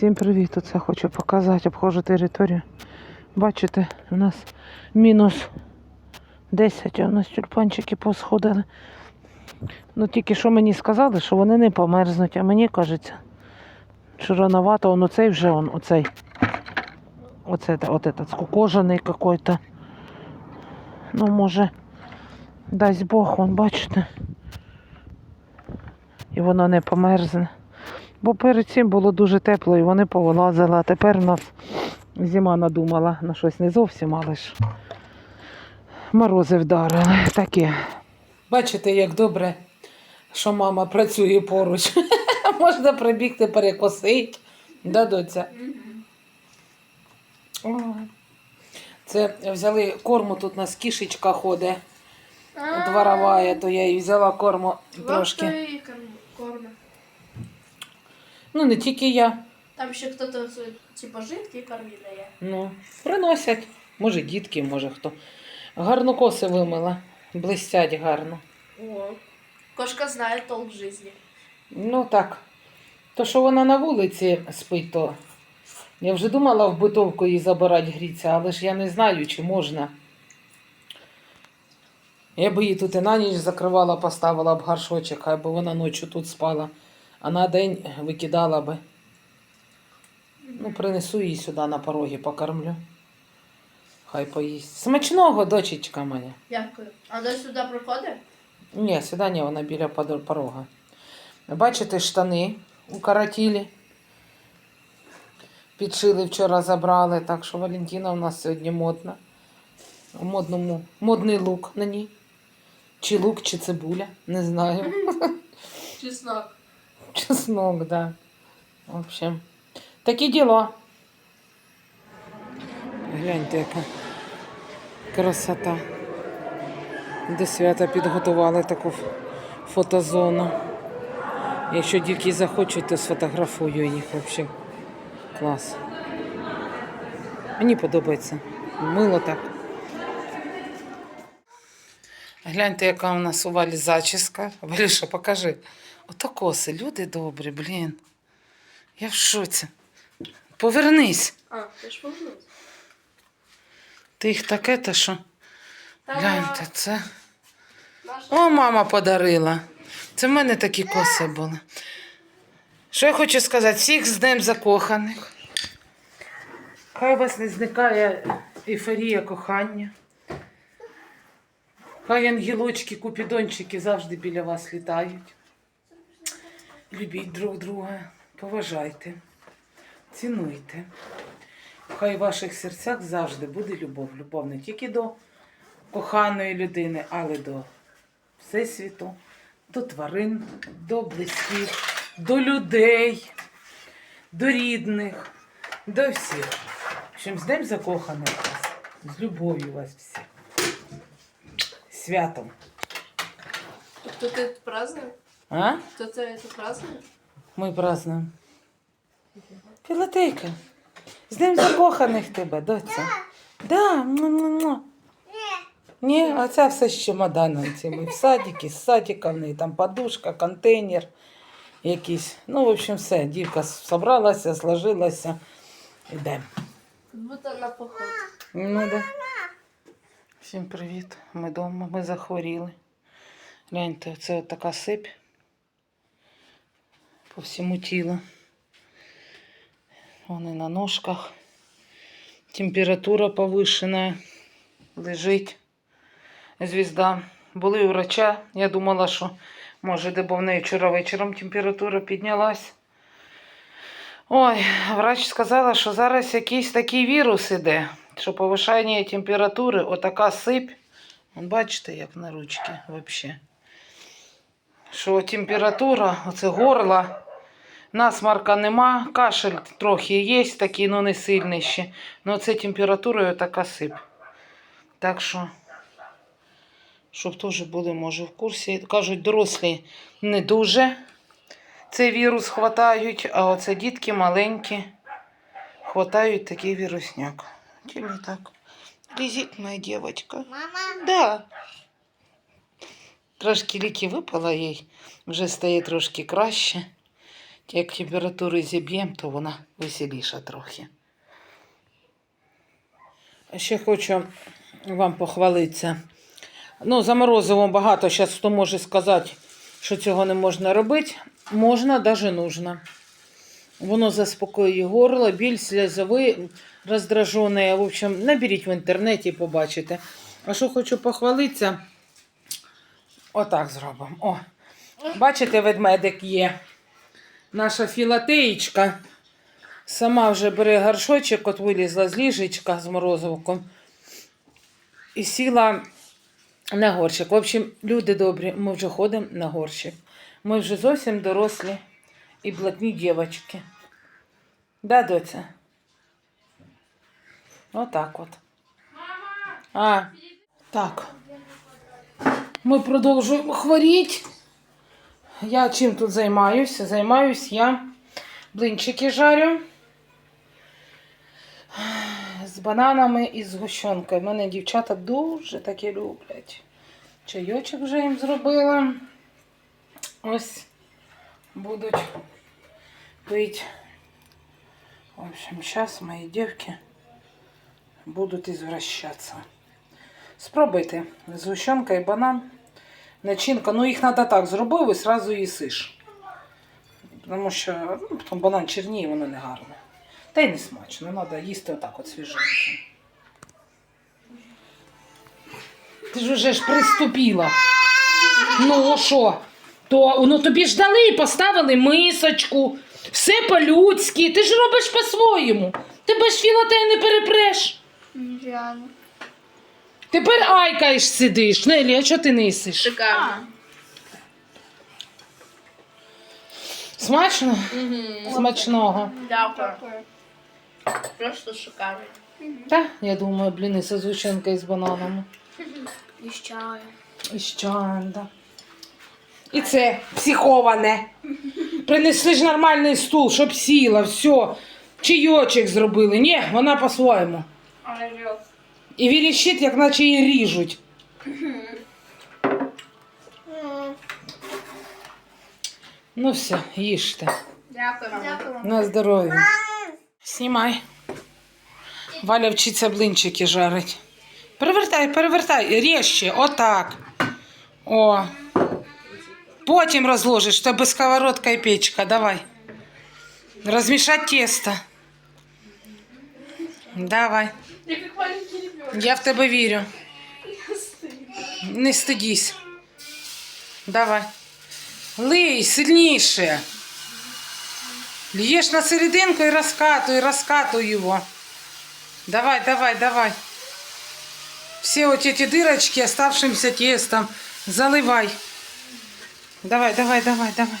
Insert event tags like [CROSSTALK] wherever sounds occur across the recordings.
Всім привіт! Оце хочу показати, обходжу територію. Бачите, у нас мінус 10, а у нас тюльпанчики посходили. Ну тільки що мені сказали, що вони не померзнуть, а мені кажеться, що рановато, он оцей вже он, оцей. Оце, от этот скукожений какой-то. Ну, може, дасть Бог, он, бачите. І воно не померзне. Бо перед цим було дуже тепло і вони повилазили, а тепер у нас зима надумала на щось не зовсім, але ж морози вдарили. Таке. Бачите, як добре, що мама працює поруч. [LAUGHS] Можна прибігти перекосити. Да, доця? Це взяли корму, тут у нас кішечка ходить дворовая, то я їй взяла корму трошки. Ну, не тільки я. Там ще хто-то типа жидкий кормі дає. Ну, приносять. Може, дітки, може хто. Гарно коси вимила. Блистять гарно. О. Кошка знає толк в житті. Ну так. То, що вона на вулиці спить, то я вже думала в битовку її забирати гріться, але ж я не знаю, чи можна. Я би її тут і на ніч закривала, поставила б гаршочок, хай би вона ночі тут спала, а на день викидала би. Ну, принесу її сюди на порогі, покормлю. Хай поїсть. Смачного, дочечка моя. Дякую. А до сюди приходить? Ні, сюди ні, вона біля порога. Бачите, штани укоротили. Підшили вчора забрали, так що Валентина у нас сьогодні модна. У модному, модний лук на ній. Чи лук, чи цибуля, не знаю. Чеснок. Чеснок, да. В общем, такі діла. Гляньте, яка красота. До свята підготували таку фотозону. Якщо дітки захочуть, то сфотографую їх взагалі. Клас. Мені подобається. Мило так. Гляньте, яка у нас у Валі зачіска. Валюша, покажи. Ото коси, люди добрі, блін. Я в шоці. Повернись. А, ти ж повернув. Ти їх таке, та що. Гляньте, це. О, мама подарила. Це в мене такі коси були. Що я хочу сказати? Всіх з Днем закоханих. Хай у вас не зникає ейфорія кохання. Хай ангелочки, купідончики завжди біля вас літають. Любіть друг друга, поважайте, цінуйте. Хай в ваших серцях завжди буде любов. Любов не тільки до коханої людини, але до всесвіту, до тварин, до близьких, до людей, до рідних, до всіх. Общем, з Днем закоханих вас, з любов'ю вас всіх. Святом. Хто ти празднує? А? Хто це це празднує? Ми празднуємо. Філатейка. З Днем закоханих тебе, доця. Да, му-му-му. Ні, а це все з чемоданом цими. В садики, з садика в неї там подушка, контейнер якийсь. Ну, в общем, все. Дівка зібралася, сложилася. Йдемо. Будто на поход. Ну да. Всім привіт. Ми вдома, ми захворіли. Гляньте, це от така сипь по всьому тілу. Вони на ножках. Температура повишена. Лежить звізда. Були у врача. Я думала, що може, де бо в неї вчора вечором температура піднялась. Ой, врач сказала, що зараз якийсь такий вірус іде, що повишання температури, отака сипь. Бачите, як на ручці взагалі. Що температура, оце горло, насмарка нема, кашель трохи є, такий, ну не сильний ще. Ну це температура і отака сип. Так що, щоб теж були, може, в курсі. Кажуть, дорослі не дуже цей вірус хватають, а оце дітки маленькі хватають такий вірусняк. Тільки так. Моя дівчинка. Мама, Да. Трошки ліки випала їй, вже стає трошки краще. Як температури зіб'ємо, то вона веселіша трохи. А Ще хочу вам похвалитися. Ну, за морозивом багато зараз хто може сказати, що цього не можна робити. Можна, навіть нужно. Воно заспокоює горло, біль сльозовий, роздражений. В общем, наберіть в інтернеті побачите. А що хочу похвалитися? Отак зробимо. О, бачите, ведмедик є. Наша філатеєчка. Сама вже бере горшочок, от вилізла з ліжечка з морозивком. І сіла на горщик. В общем, люди добрі, ми вже ходимо на горщик. Ми вже зовсім дорослі і блатні дівчатки. Да, доця? Отак от. А, так. Ми продовжуємо хворіти. Я чим тут займаюся? Займаюсь я блинчики жарю з бананами і з гущонкою. Мене дівчата дуже таке люблять. Чайочок вже їм зробила. Ось будуть пить. В общем, сейчас мои девки будут извращаться. Спробуйте. Згущенка і банан. Начинка, ну їх треба так зробив і сразу їсиш. Тому що ну, потім банан черніє, воно не гарне. Та й не смачно, треба їсти отак от свіженьким. Ти ж уже ж приступила. Ну що? То ну тобі ж дали, поставили мисочку, все по-людськи, ти ж робиш по-своєму. Тебе ж філатей не перепреш. Реально. Тепер айкаєш сидиш. Нелі, а чого ти не їсиш? Шикарно. Смачно? Смачного. Дякую. Просто шикарно. Та, я думаю, бліни з згущенкою з бананами. І з чаю. І з чаєм, да. І це психоване. Принесли ж нормальний стул, щоб сіла, все. Чайочок зробили. Ні, вона по-своєму. І віріщить, як наче її ріжуть. Ну все, їжте. Дякую. Дякую. На здоров'я. Знімай. Валя вчиться блинчики жарить. Перевертай, перевертай. Ріжче, отак. О. Потім розложиш, в тебе сковородка і печка. Давай. Розмішати тесто. Давай. Я як маленький ребенок. Я в тебе вірю. Не стидись. Давай. Лий сильніше. Льешь на серединку и раскатывай, раскатывай его. Давай, давай, давай. Все вот эти дырочки оставшимся тестом заливай. Давай, давай, давай, давай.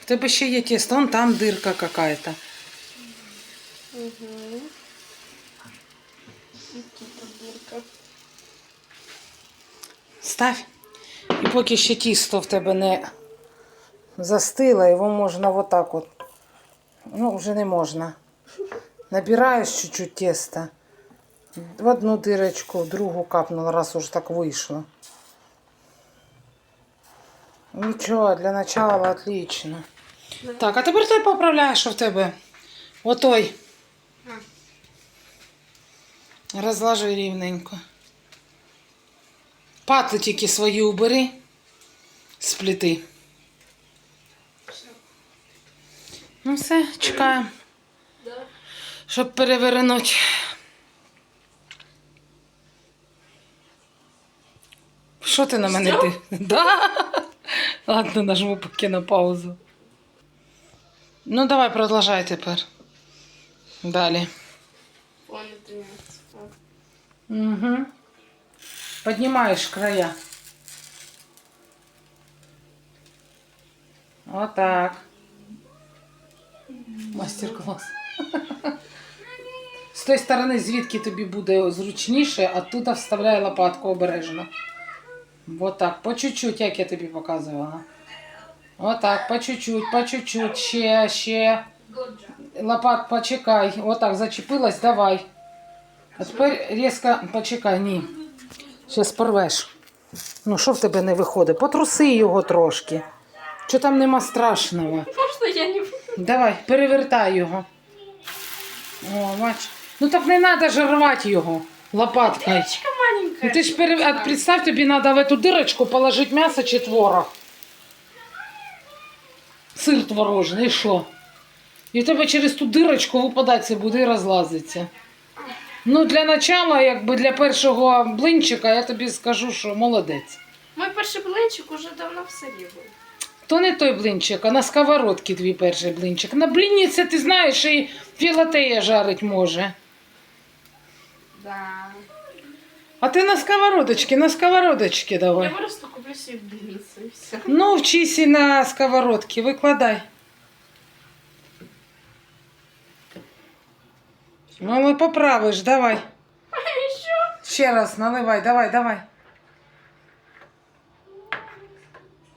В тебе ще є тесто, вон там дырка какая-то. Ставь. І поки ще тісто в тебе не застило, його можна отак от. Ну, вже не можна. Набираєш чуть-чуть теста. В одну дирочку, в другу капнула, раз уже так вийшло. Нічого, для начала отлично. Так, а тепер ти поправляєш, що в тебе. Отой. Розложи рівненько. Патли тільки свої убери з плити. Ну все, чекаємо, щоб перевернути. Що ти на мене ти? Да. Ладно, нажму поки на паузу. Ну, давай, продовжай тепер. Далі. Поняти Угу. Поднимаешь края. Вот так. Мастер-клас. З тої сторони, звідки тобі буде зручніше, а тут вставляй лопатку обережно. Вот так, по чуть-чуть, як я тобі показувала. Вот так, по чуть-чуть, по чуть-чуть, ще, ще. Лопат, почекай. Вот так, зачепилась, давай. А тепер різко почекай, ні. Зараз порвеш. Ну, що в тебе не виходить? Потруси його трошки. Що там нема страшного? Можно я не? Давай, перевертай його. О, бач. Ну так не треба ж рвати його лопаткою. Дырочка Ну, маленькая. ти ж пере... а представь, тобі треба в эту дырочку положити м'ясо чи творог. Сир творожний, і що? І в тебе через ту дирочку випадатися буде і розлазиться. Ну, для начала, якби для першого блинчика, я тобі скажу, що молодець. Мой перший блинчик уже давно в селі був. То не той блинчик, а на сковородці твій перший блинчик. На бліні це ти знаєш, і філатея жарить може. Да. А ти на сковородочці, на сковородочці давай. Я просто куплю себе блинцы и все. Ну, вчись і на сковородці, викладай. Ну, але поправиш, давай. Еще? Ще раз наливай, давай, давай.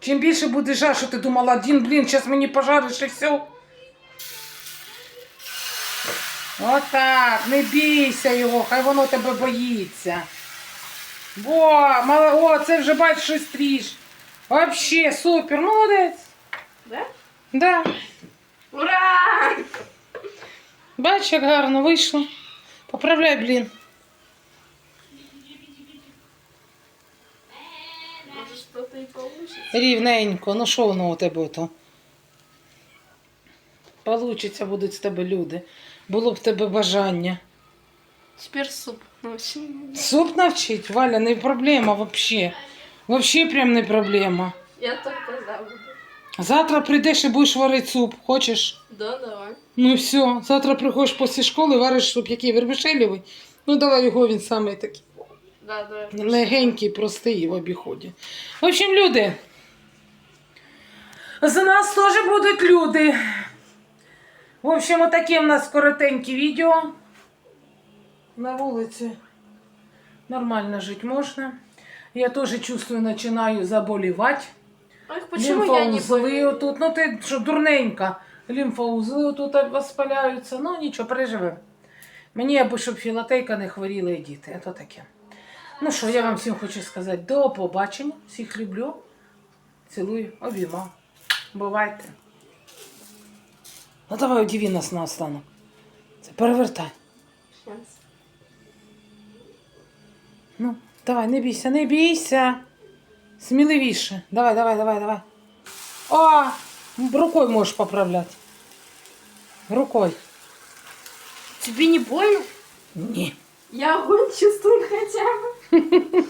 Чим більше будеш жар, що ти думала, один блін, зараз мені пожариш і все. Отак, не бійся його, хай воно тебе боїться. Во, мало, о, це вже бачиш щось тріш. Вообще, супер, молодець. Да? Да. Ура! Бач, як гарно вийшло. Поправляй, блін. Рівненько, ну що воно у тебе то? Получиться будуть з тебе люди. Було б в тебе бажання. Теперь суп. Суп навчить, Валя, не проблема вообще. Вообще прям не проблема. Я только за. Завтра прийдеш і будеш варити суп. Хочеш? Да, давай. Ну все, завтра приходиш після школи, вариш суп, який вермішелєвий. Ну давай його він самий такий. Да, давай. Легенький, простий в обіході. В общем, люди. За нас теж будуть люди. В общем, отаке в нас коротеньке відео. На вулиці нормально жити можна. Я теж чувствую, починаю заболівати. Ах, почему я не болею? отут, ну ти що, дурненька. Лімфоузли отут воспаляються. Ну нічого, переживемо. Мені аби щоб філатейка не хворіли і діти. Це таке. Ну що, я вам всім хочу сказати до побачення. Всіх люблю. Цілую, обіймав. Бувайте. Ну давай удиви нас на останок. Перевертай. Щас. Ну, давай, не бійся, не бійся. Сміливіше. Давай, давай, давай, давай. А, Рукою можеш поправляти. Рукою. Тебе не больно? Ні. Я огонь чувствую хотя бы.